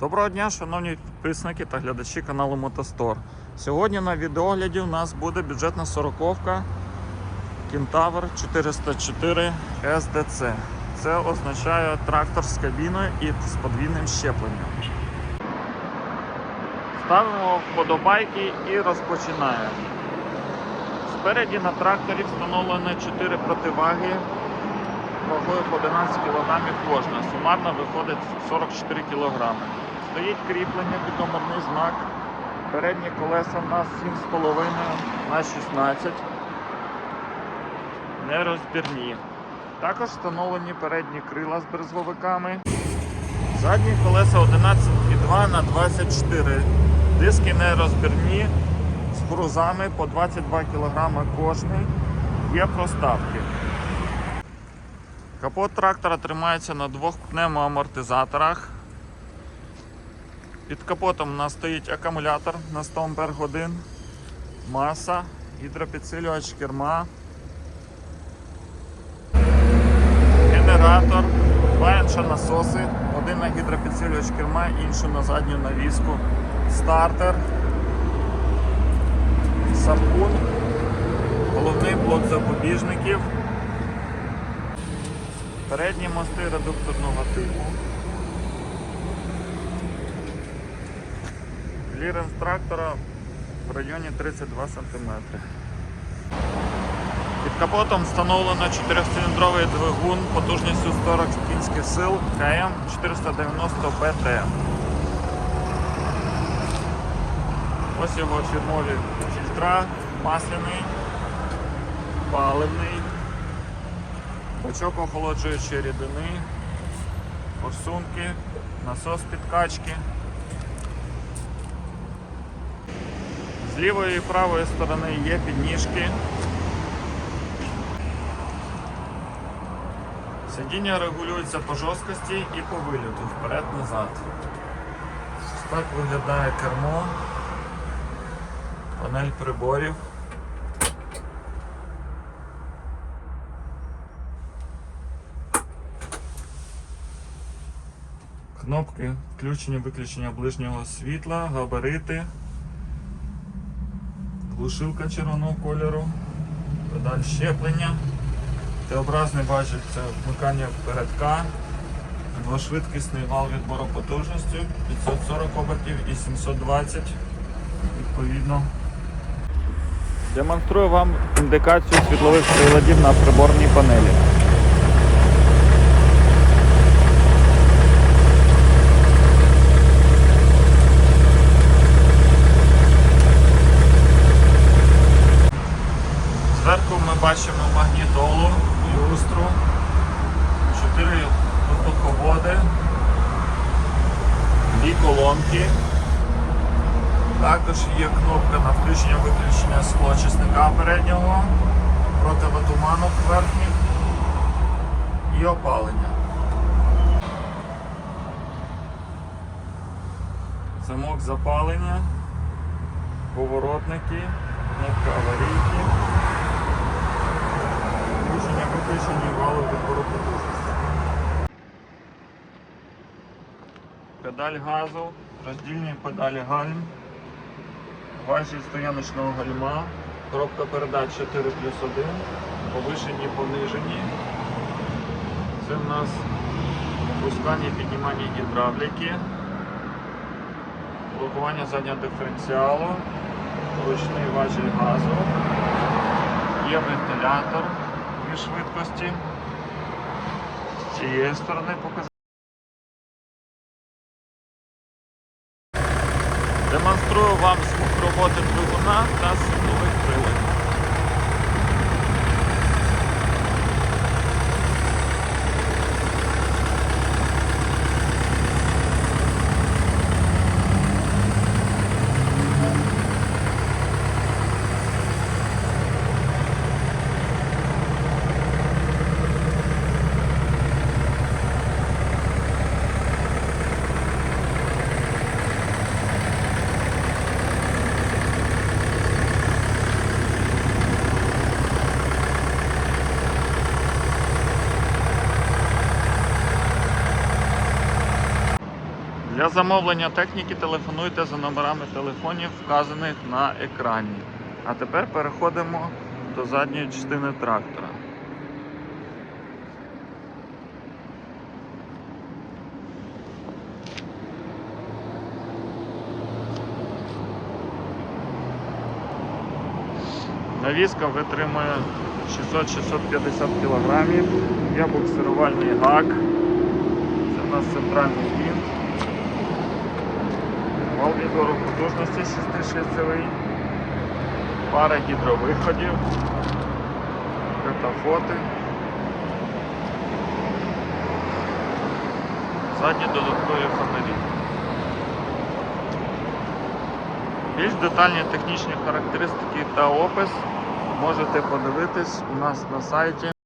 Доброго дня, шановні підписники та глядачі каналу Мотостор. Сьогодні на відеогляді у нас буде бюджетна сороковка Кентавр 404 SDC. Це означає трактор з кабіною і з подвійним щепленням. Ставимо вподобайки і розпочинаємо. Спереді на тракторі встановлено 4 противаги вагою по 11 кг кожна. Сумарно виходить 44 кг. Стоїть кріплення під номерний знак. Передні колеса у нас 7,5 на 16. Нерозбірні. Також встановлені передні крила з брезговиками. Задні колеса 11,2 на 24. Диски нерозбірні з грузами по 22 кг кожний. Є проставки. Капот трактора тримається на двох пневмоамортизаторах. Під капотом у нас стоїть акумулятор на 100 Ампер годин, маса, гідропідсилювач керма, генератор, два насоси, один на гідропідсилювач керма, інший на задню навіску, стартер, сапун, головний блок запобіжників. Передні мости редукторного типу. Кліренс трактора в районі 32 см. Під капотом встановлено 4-циліндровий двигун потужністю 40 кінських сил КМ 490 БТ. Ось його фірмові фільтра, масляний, паливний. Бачок охолоджуючої рідини, форсунки, насос підкачки. З лівої і правої сторони є підніжки. Сидіння регулюється по жорсткості і по вильоту вперед-назад. Так виглядає кермо, панель приборів. Кнопки включення-виключення ближнього світла, габарити, глушилка червоного кольору, педаль щеплення, Т-образний важіль це вмикання передка, двошвидкісний вал відбору потужністю 540 обертів і 720 відповідно. Демонструю вам індикацію світлових приладів на приборній панелі. Колонки. Також є кнопка на включення-виключення склочисника переднього, противотуманок верхніх і опалення. Замок запалення, поворотники, кнопка аварійки. Включення виключення валу відбору потужності. Педаль газу, роздільні педалі гальм, важіль стояночного гальма, коробка передач 4 плюс 1, повишені, понижені. Це в нас опускання, і піднімання гідравліки, блокування заднього диференціалу, ручний важіль газу, є вентилятор дві швидкості. З цієї сторони показати. Демонструю вам звук роботи двигуна та світлових Для замовлення техніки телефонуйте за номерами телефонів, вказаних на екрані. А тепер переходимо до задньої частини трактора. Навіска витримує 600-650 кг. Є буксирувальний гак. Це у нас центральний вінт. Потужності 6-шицевий. Пара гідровиходів. Катафоти. Ззаді додаткові фонарі. Більш детальні технічні характеристики та опис можете подивитись у нас на сайті